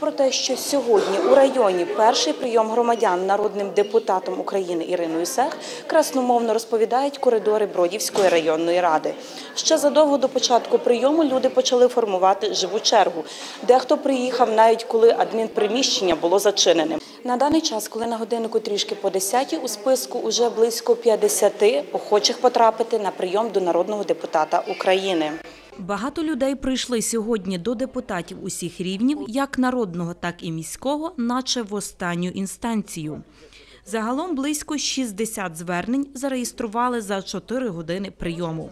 про те, що сьогодні у районі перший прийом громадян народним депутатом України Іриною Сех красномовно розповідають коридори Бродівської районної ради. Ще задовго до початку прийому люди почали формувати живу чергу. Дехто приїхав навіть коли адмінприміщення було зачиненим. На даний час, коли на годиннику трішки по 10, у списку уже близько 50 охочих потрапити на прийом до народного депутата України. Багато людей прийшли сьогодні до депутатів усіх рівнів, як народного, так і міського, наче в останню інстанцію. Загалом близько 60 звернень зареєстрували за 4 години прийому.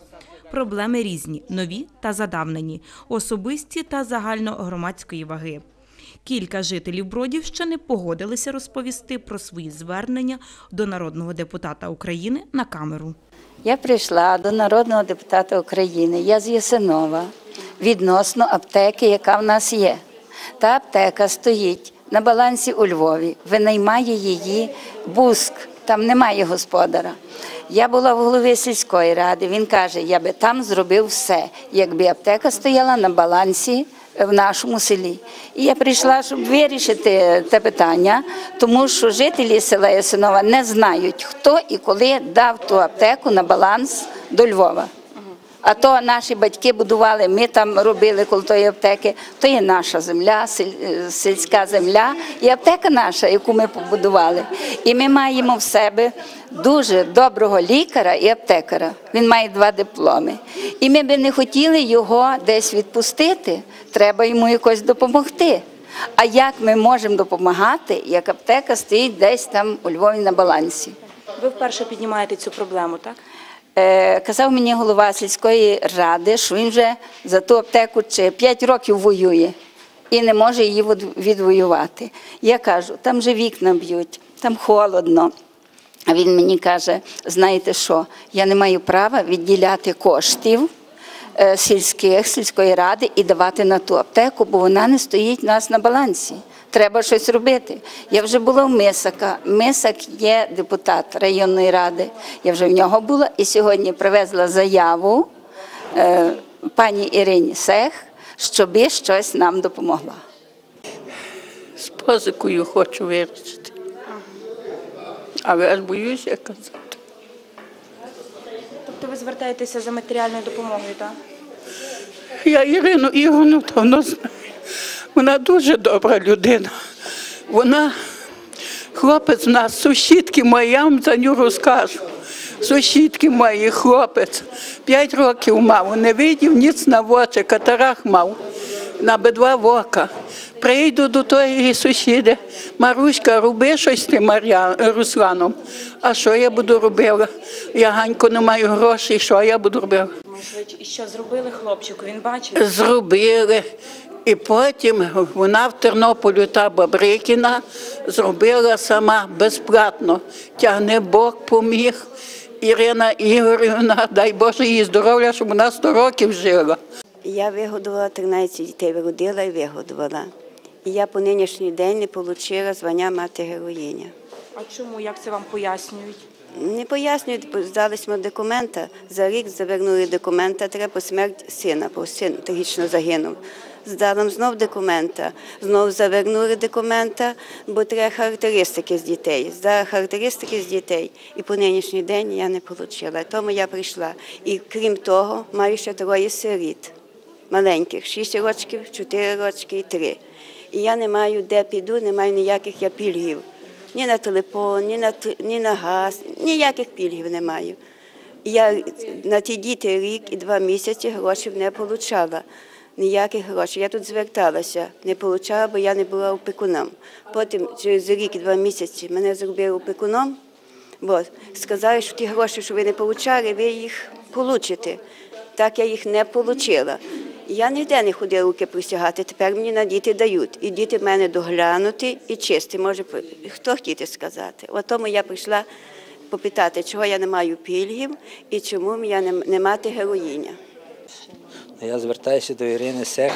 Проблеми різні, нові та задавнені, особисті та загальногромадської ваги. Кілька жителів Бродівщини погодилися розповісти про свої звернення до народного депутата України на камеру. Я прийшла до народного депутата України, я з Ясенова, відносно аптеки, яка в нас є. Та аптека стоїть на балансі у Львові, винаймає її буск, там немає господара. Я була в голові сільської ради. Він каже, я би там зробив все, якби аптека стояла на балансі в нашому селі. І я прийшла, щоб вирішити це питання, тому що жителі села Ясинова не знають, хто і коли дав ту аптеку на баланс до Львова. А то наші батьки будували, ми там робили коло аптеки. То є наша земля, е, сільська земля і аптека наша, яку ми побудували. І ми маємо в себе дуже доброго лікаря і аптекара. Він має два дипломи. І ми би не хотіли його десь відпустити. Треба йому якось допомогти. А як ми можемо допомагати, як аптека стоїть десь там у Львові на балансі? Ви вперше піднімаєте цю проблему, так? Е, казав мені голова сільської ради, що він вже за ту аптеку чи 5 років воює і не може її відвоювати. Я кажу, там же вікна б'ють, там холодно. А він мені каже: знаєте що, я не маю права відділяти коштів е, сільських, сільської ради і давати на ту аптеку, бо вона не стоїть у нас на балансі. Треба щось робити. Я вже була в Мисака. Мисак є депутат районної ради. Я вже в нього була і сьогодні привезла заяву е, пані Ірині Сех, щоби щось нам допомогла. З позикою хочу вирішити. Але аж боюся казати. Тобто ви звертаєтеся за матеріальною допомогою, так? Я Ірину Ігону давно знаю. Вона дуже добра людина. Вона хлопець в нас, сусідки мої, я вам за нього розкажу. Сусідки мої, хлопець, п'ять років мав, не видів ніц на очі, катарах мав, на обидва вока. Прийду до тої сусіди, Маруська, роби щось з тим Мар'я, Русланом. А що я буду робила? Я Ганько не маю грошей, що я буду робила? І що зробили хлопчику? Він бачив? зробили. І потім вона в Тернополі та Бабрикіна зробила сама безплатно. Тягне Бог поміг. Ірина Ігорівна, дай Боже їй здоров'я, щоб вона 100 років жила. Я вигодувала 13 дітей, виродила і вигодувала. І я по нинішній день не отримала звання мати героїня. А чому? Як це вам пояснюють? Не пояснюють, бо здались ми документа. За рік завернули документа, треба по смерть сина, бо син трагічно загинув. Здали знов документа, знов завернули документа, бо треба характеристики з дітей. Здали характеристики з дітей. І по нинішній день я не отримала. Тому я прийшла. І крім того, маю ще троє сиріт. Маленьких, 6 років, 4 роки і 3. І я не маю де піду, не маю ніяких я пільгів. Ні на телефон, ні на, ні на газ, ніяких пільгів не маю. Я на ті діти рік і два місяці грошей не отримала. Ніяких грошей. Я тут зверталася, не отримала, бо я не була опікуном. Потім через рік, два місяці мене зробили опікуном. От. Сказали, що ті гроші, що ви не отримали, ви їх получите. Так я їх не отримала. Я ніде не ходила руки присягати, тепер мені на діти дають. І діти в мене доглянуті і чисті, може хто хотіти сказати. От тому я прийшла попитати, чого я не маю пільгів і чому я не мати героїня. Я звертаюся до Ірини Сех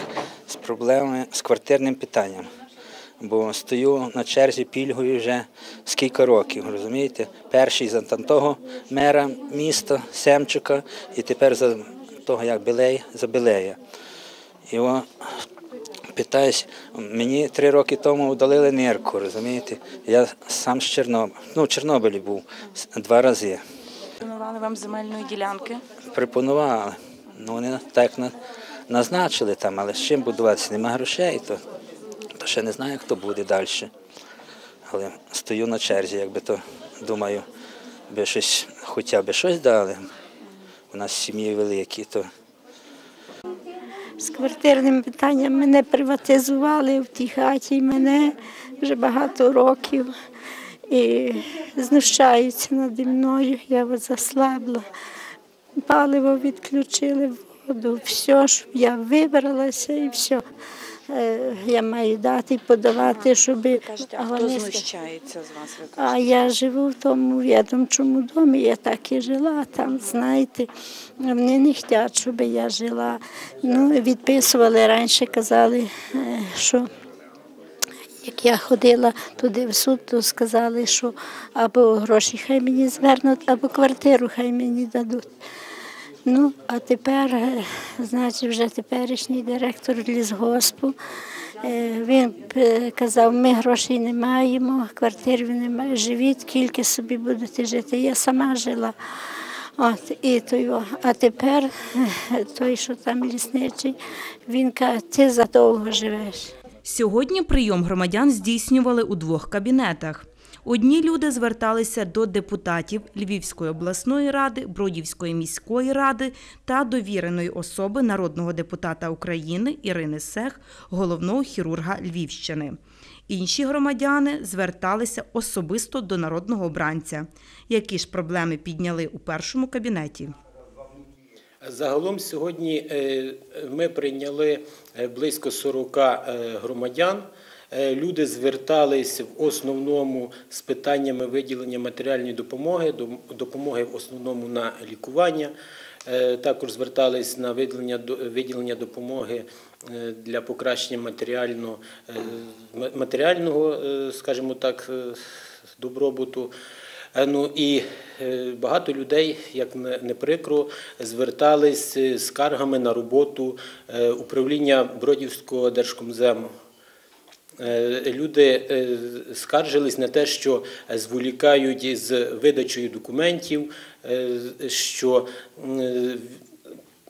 з проблемами з квартирним питанням. Бо стою на черзі пільгою вже з кілька років, розумієте? Перший за там того мера міста Семчика і тепер за того, як Білей, за Білея. І о, питаюсь, мені три роки тому удалили нирку, розумієте? Я сам з Чорнобиля, ну, в Чорнобилі був два рази. Пропонували вам земельної ділянки. Пропонували. Ну, вони так на- назначили там, але з чим будуватися? Нема грошей, то, то ще не знаю, хто буде далі. Але стою на черзі, якби то думаю, би щось, хоча б щось дали. У нас сім'ї великі, то з квартирним питанням мене приватизували в тій хаті, мене вже багато років і знущаються наді мною. Я от заслабла. Паливо відключили, воду, все, щоб я вибралася і все. Я маю дати подавати, щоб Кажете, а хто знущається з вас? Ви а я живу в тому відомчому домі, я так і жила там, знаєте. Вони не хочуть, щоб я жила. Ну, відписували раніше, казали, е, що як я ходила туди в суд, то сказали, що або гроші хай мені звернуть, або квартиру хай мені дадуть. Ну, а тепер, е, значить, вже теперішній директор лісгоспу, е, він е, казав, ми грошей не маємо, квартир немає, живіть, скільки собі будете жити. Я сама жила. От, і той, а тепер той, що там лісничий, він каже, ти задовго живеш. Сьогодні прийом громадян здійснювали у двох кабінетах. Одні люди зверталися до депутатів Львівської обласної ради, Бродівської міської ради та довіреної особи народного депутата України Ірини Сех, головного хірурга Львівщини. Інші громадяни зверталися особисто до народного обранця. Які ж проблеми підняли у першому кабінеті? Загалом сьогодні е, ми прийняли е, близько 40 е, громадян. Люди звертались в основному з питаннями виділення матеріальної допомоги, допомоги в основному на лікування. Також звертались на виділення виділення допомоги для покращення матеріального, матеріального, скажімо так, добробуту. Е, Ну і е, багато людей, як не прикро, звертались скаргами на роботу е, управління Бродівського держкомзему. Люди скаржились на те, що зволікають з видачею документів, що,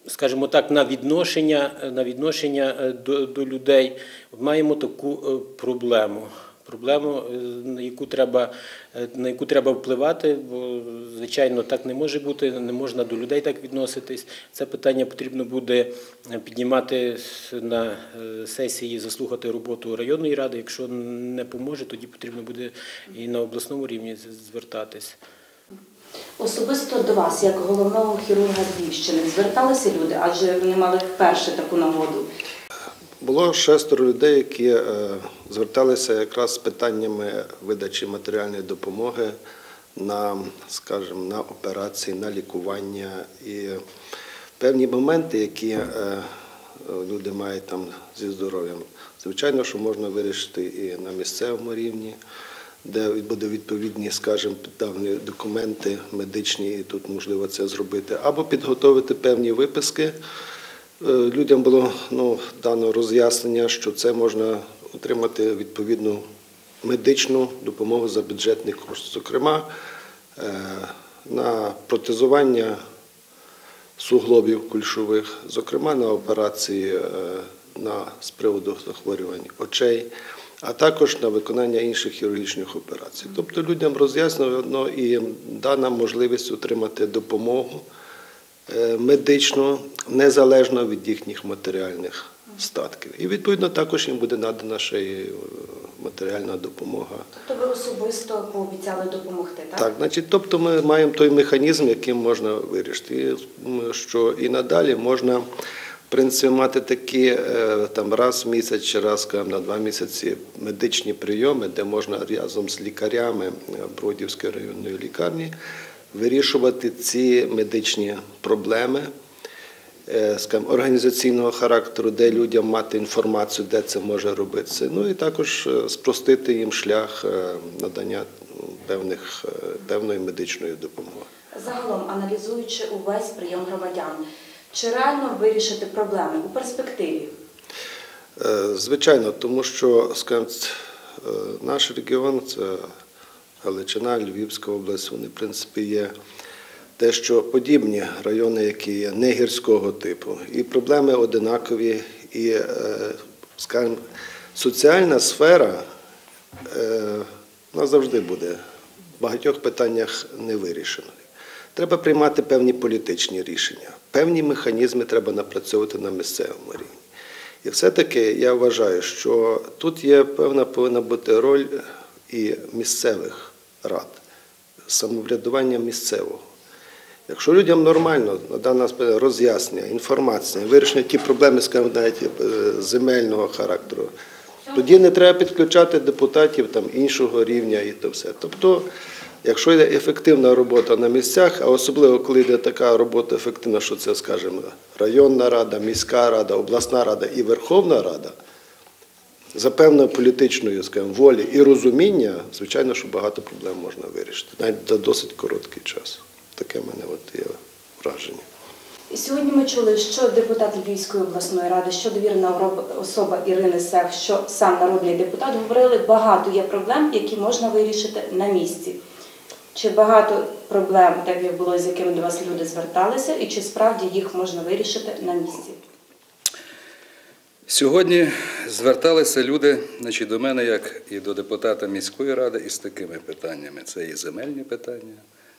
скажімо так, на відношення, на відношення до, до людей маємо таку проблему. Проблему, е, на яку треба, е, на яку треба впливати, бо звичайно так не може бути, не можна до людей так відноситись. Це питання потрібно буде е, піднімати на сесії, заслухати роботу районної ради. Якщо не поможе, тоді потрібно буде і на обласному рівні звертатись. Особисто до вас, як головного хірурга Львівщини, зверталися люди, адже вони мали вперше таку нагоду. Було шестеро людей, які е, зверталися якраз з питаннями видачі матеріальної допомоги на, скажімо, на операції, на лікування і певні моменти, які е, люди мають там зі здоров'ям. Звичайно, що можна вирішити і на місцевому рівні, де буде відповідні, скажімо, давні документи медичні, і тут можливо це зробити, або підготовити певні виписки. Е, Людям було ну, дано роз'яснення, що це можна отримати відповідну медичну допомогу за бюджетний кошт. Зокрема, е, на протезування суглобів кульшових, зокрема на операції е, на, з приводу захворювань очей, а також на виконання інших хірургічних операцій. Тобто людям роз'яснено і дана можливість отримати допомогу медично, незалежно від їхніх матеріальних статків. І відповідно також їм буде надана ще й е, матеріальна допомога. Тобто ви особисто пообіцяли допомогти, так? Так, значить, тобто ми маємо той механізм, яким можна вирішити. Що і надалі можна, в принципі, мати такі е, там раз в місяць чи раз скажімо, на два місяці медичні прийоми, де можна разом з лікарями е, Бродівської районної лікарні вирішувати ці медичні проблеми. е, скажімо, організаційного характеру, де людям мати інформацію, де це може робитися. Ну і також е, спростити їм шлях е, надання певних, е, певної медичної допомоги. Загалом, аналізуючи увесь прийом громадян, чи реально вирішити проблеми у перспективі? Звичайно, тому що скажімо, наш регіон це Галичина, Львівська область, вони, в принципі, є дещо подібні райони, які є не гірського типу. І проблеми одинакові, і, е, скажімо, соціальна сфера е, вона завжди буде в багатьох питаннях не вирішеною. Треба приймати певні політичні рішення, певні механізми треба напрацьовувати на місцевому рівні. І все-таки я вважаю, що тут є певна повинна бути роль і місцевих рад, самоврядування місцевого. Якщо людям нормально надана роз'яснення, інформація, вирішення ті проблеми, скажімо, навіть е, земельного характеру, тоді не треба підключати депутатів там, іншого рівня і то все. Тобто, якщо йде ефективна робота на місцях, а особливо коли йде така робота ефективна, що це, скажімо, районна рада, міська рада, обласна рада і Верховна Рада, за певною політичною скажімо, волі і розуміння, звичайно, що багато проблем можна вирішити, навіть за досить короткий час. Таке в мене от є враження. І Сьогодні ми чули, що депутат Львівської обласної ради, що довірена особа Ірини Сех, що сам народний депутат говорили, багато є проблем, які можна вирішити на місці. Чи багато проблем, так як було, з якими до вас люди зверталися, і чи справді їх можна вирішити на місці? Сьогодні зверталися люди значить, до мене, як і до депутата міської ради, із такими питаннями. Це і земельні питання,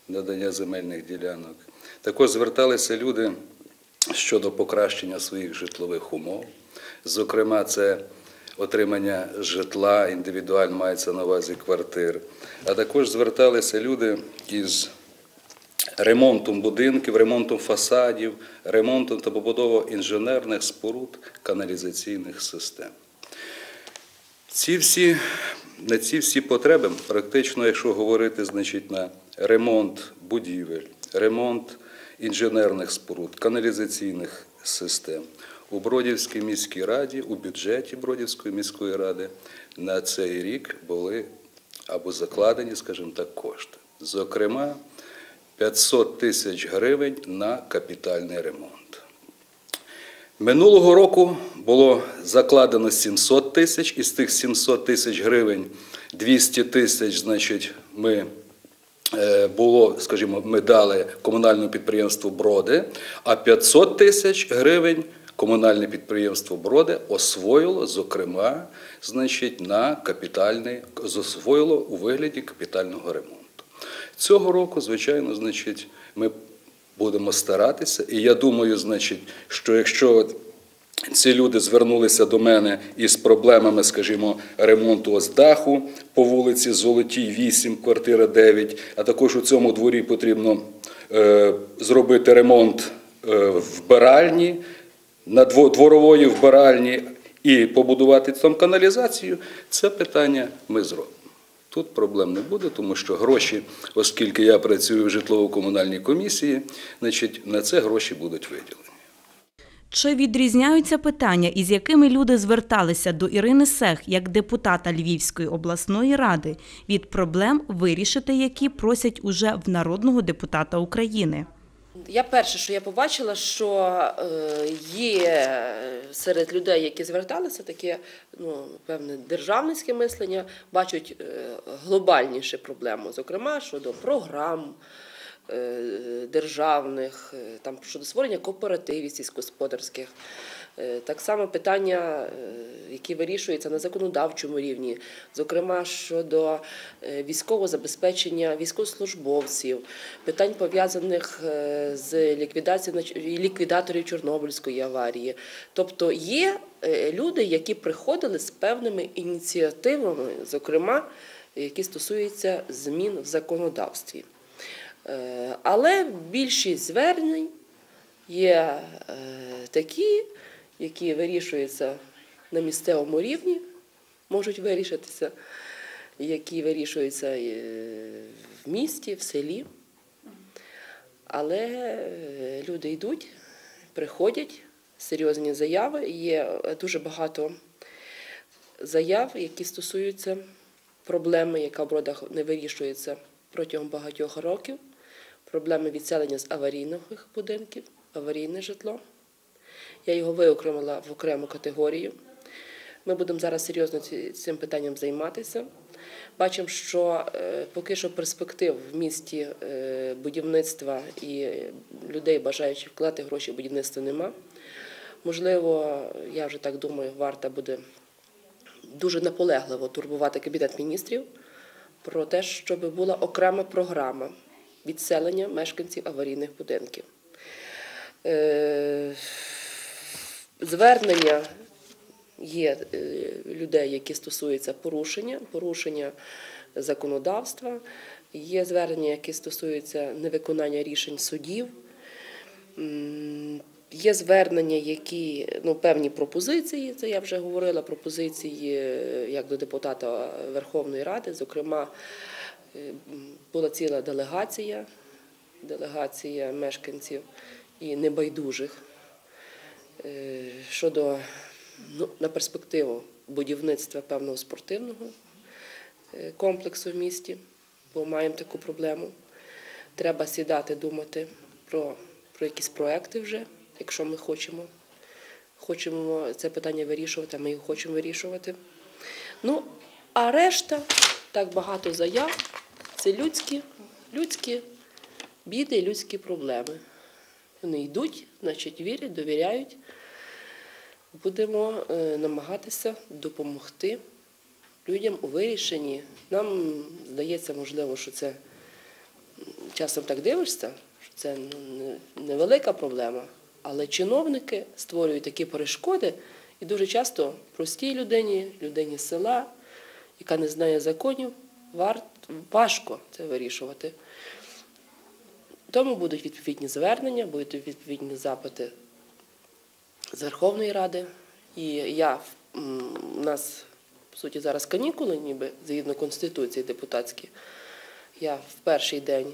надання земельних ділянок. Також зверталися люди щодо покращення своїх житлових умов. Зокрема, це отримання житла, індивідуально мається на увазі квартир. А також зверталися люди із ремонтом будинків, ремонтом фасадів, ремонтом та побудовою інженерних споруд каналізаційних систем. Ці всі, на ці всі потреби, практично, якщо говорити, значить, на ремонт будівель, ремонт інженерних споруд, каналізаційних систем. У Бродівській міській раді, у бюджеті Бродівської міської ради на цей рік були або закладені, скажімо так, кошти. Зокрема, 500 тисяч гривень на капітальний ремонт. Минулого року було закладено 700 тисяч, із тих 700 тисяч гривень 200 тисяч, значить, ми е, було, скажімо, ми дали комунальному підприємству Броди, а 500 тисяч гривень комунальне підприємство Броди освоїло, зокрема, значить, на капітальний, освоїло у вигляді капітального ремонту. Цього року, звичайно, значить, ми будемо старатися. І я думаю, значить, що якщо ці люди звернулися до мене із проблемами, скажімо, ремонту ось даху по вулиці Золотій, 8, квартира 9, а також у цьому дворі потрібно е, зробити ремонт е, вбиральні, на дво- дворової вбиральні і побудувати там каналізацію, це питання ми зробимо. Тут проблем не буде, тому що гроші, оскільки я працюю в житлово-комунальній комісії, значить на це гроші будуть виділені. Чи відрізняються питання, із якими люди зверталися до Ірини Сех як депутата Львівської обласної ради від проблем, вирішити які просять уже в народного депутата України? Я перше, що я побачила, що е, є серед людей, які зверталися, таке ну, певне державницьке мислення, бачать е, глобальніше проблему, зокрема щодо програм е, державних, там щодо створення кооперативів сільськогосподарських. Е, Так само питання, е, які вирішуються на законодавчому рівні, зокрема щодо е, військового забезпечення військовослужбовців, питань пов'язаних з ліквідацією ліквідаторів Чорнобильської аварії. Тобто є люди, які приходили з певними ініціативами, зокрема, які стосуються змін в законодавстві. Але більшість звернень є такі, які вирішуються на місцевому рівні, можуть вирішитися, які вирішуються е, в місті, в селі. Але е, люди йдуть, приходять, серйозні заяви. Є е, дуже багато заяв, які стосуються проблеми, яка в бродах не вирішується протягом багатьох років. Проблеми відселення з аварійних будинків, аварійне житло. Я його виокремила в окрему категорію. Ми будемо зараз серйозно цим питанням займатися. Бачимо, що е, поки що перспектив в місті е, будівництва і людей, бажаючих вкладати гроші в будівництво, нема. Можливо, я вже так думаю, варто буде дуже наполегливо турбувати Кабінет міністрів про те, щоб була окрема програма відселення мешканців аварійних будинків. Звернення є е, людей, які стосуються порушення, порушення законодавства, є звернення, які стосуються невиконання рішень судів. Є звернення, які ну певні пропозиції. Це я вже говорила. Пропозиції е, як до депутата Верховної Ради. Зокрема, е, була ціла делегація, делегація мешканців і небайдужих щодо ну, на перспективу будівництва певного спортивного е, комплексу в місті, бо маємо таку проблему. Треба сідати, думати про, про якісь проекти вже, якщо ми хочемо. Хочемо це питання вирішувати, ми його хочемо вирішувати. Ну, а решта, так багато заяв, це людські, людські біди, людські проблеми. Вони йдуть, значить, вірять, довіряють. Будемо е, намагатися допомогти людям у вирішенні. Нам здається, можливо, що це часом так дивишся, що це невелика проблема, але чиновники створюють такі перешкоди, і дуже часто простій людині, людині села, яка не знає законів, важко це вирішувати. Тому будуть відповідні звернення, будуть відповідні запити з Верховної Ради. І я у нас по суті зараз канікули, ніби згідно конституції депутатські. Я в перший день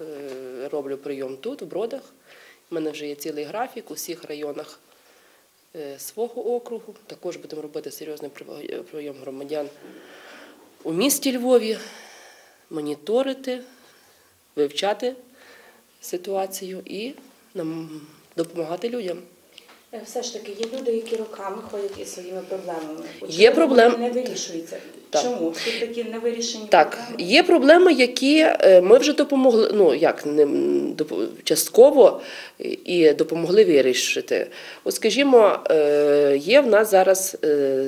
е, роблю прийом тут, в Бродах. У мене вже є цілий графік у всіх районах е, свого округу. Також будемо робити серйозний прийом громадян у місті Львові, моніторити, вивчати ситуацію і нам допомагати людям. Е, Все ж таки, є люди, які роками ходять із своїми проблемами. Є проблем- Вони не вирішуються. Так. Чому? Тут такі невирішені Так, проблеми. є проблеми, які е, ми вже допомогли, ну як не частково і допомогли вирішити. От, скажімо, е, є в нас зараз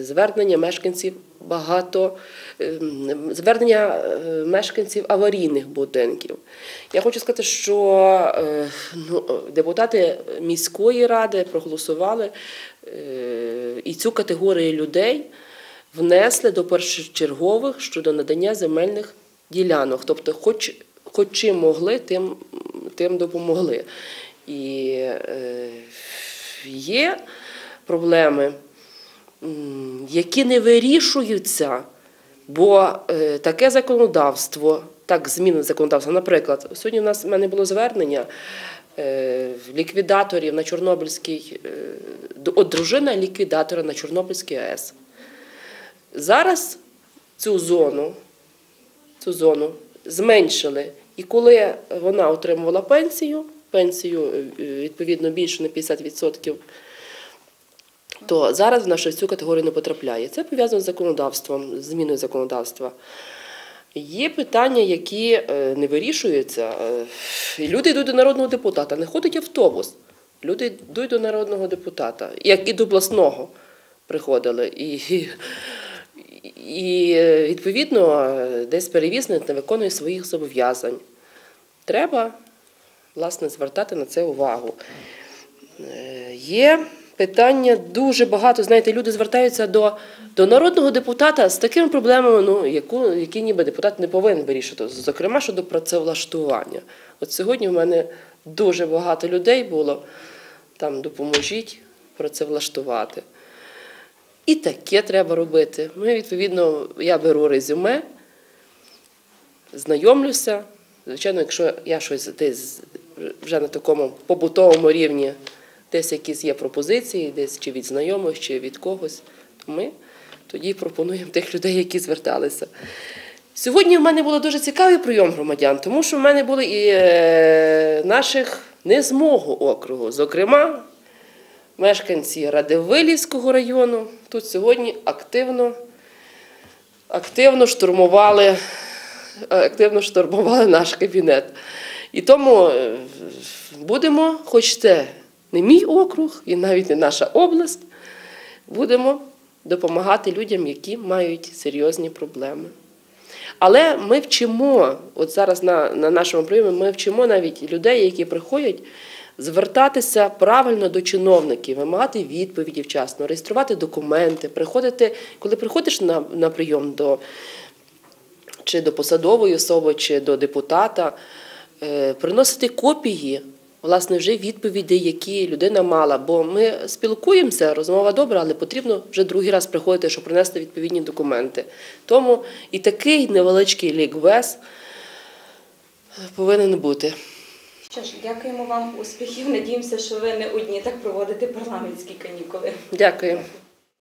звернення мешканців багато, е, звернення е, мешканців аварійних будинків. Я хочу сказати, що е, ну, депутати міської ради проголосували е, і цю категорію людей внесли до першочергових щодо надання земельних ділянок. Тобто, хоч, хоч чим могли, тим, тим допомогли. І е, є проблеми, які не вирішуються, бо е, таке законодавство, так, зміни законодавства. Наприклад, сьогодні в нас в мене було звернення е, ліквідаторів на Чорнобильській, е, от дружина ліквідатора на Чорнобильській АЕС. Зараз цю зону, цю зону зменшили. І коли вона отримувала пенсію, пенсію відповідно більше на 50%, то зараз вона в цю категорію не потрапляє. Це пов'язано з законодавством, з зміною законодавства. Є питання, які е, не вирішуються. Е, Люди йдуть до народного депутата, не ходить автобус. Люди йдуть до народного депутата, як і до обласного приходили. І, і е, відповідно, десь перевізник не виконує своїх зобов'язань. Треба, власне, звертати на це увагу. Є питання дуже багато. Знаєте, люди звертаються до, до народного депутата з такими проблемами, ну, яку, які ніби депутат не повинен вирішити, зокрема щодо працевлаштування. От сьогодні в мене дуже багато людей було, там допоможіть працевлаштувати. І таке треба робити. Ми, відповідно, я беру резюме, знайомлюся. Звичайно, якщо я щось десь вже на такому побутовому рівні, десь якісь є пропозиції, десь чи від знайомих, чи від когось, то ми тоді пропонуємо тих людей, які зверталися. Сьогодні в мене було дуже цікавий прийом громадян, тому що в мене були і е, наших не з мого округу. Зокрема, мешканці Радивилівського району тут сьогодні активно, активно штурмували, активно штурмували наш кабінет. І тому е, будемо, хоч це не мій округ і навіть не наша область, будемо допомагати людям, які мають серйозні проблеми. Але ми вчимо, от зараз на, на нашому прийомі, ми вчимо навіть людей, які приходять, звертатися правильно до чиновників, вимагати відповіді вчасно, реєструвати документи, приходити, коли приходиш на, на прийом до чи до посадової особи, чи до депутата, е, приносити копії власне вже відповіді, які людина мала. Бо ми спілкуємося, розмова добра, але потрібно вже другий раз приходити, щоб принести відповідні документи. Тому і такий невеличкий лікбез повинен бути. Що ж, дякуємо вам, успіхів. Надіємося, що ви не одні так проводите парламентські канікули. Дякую.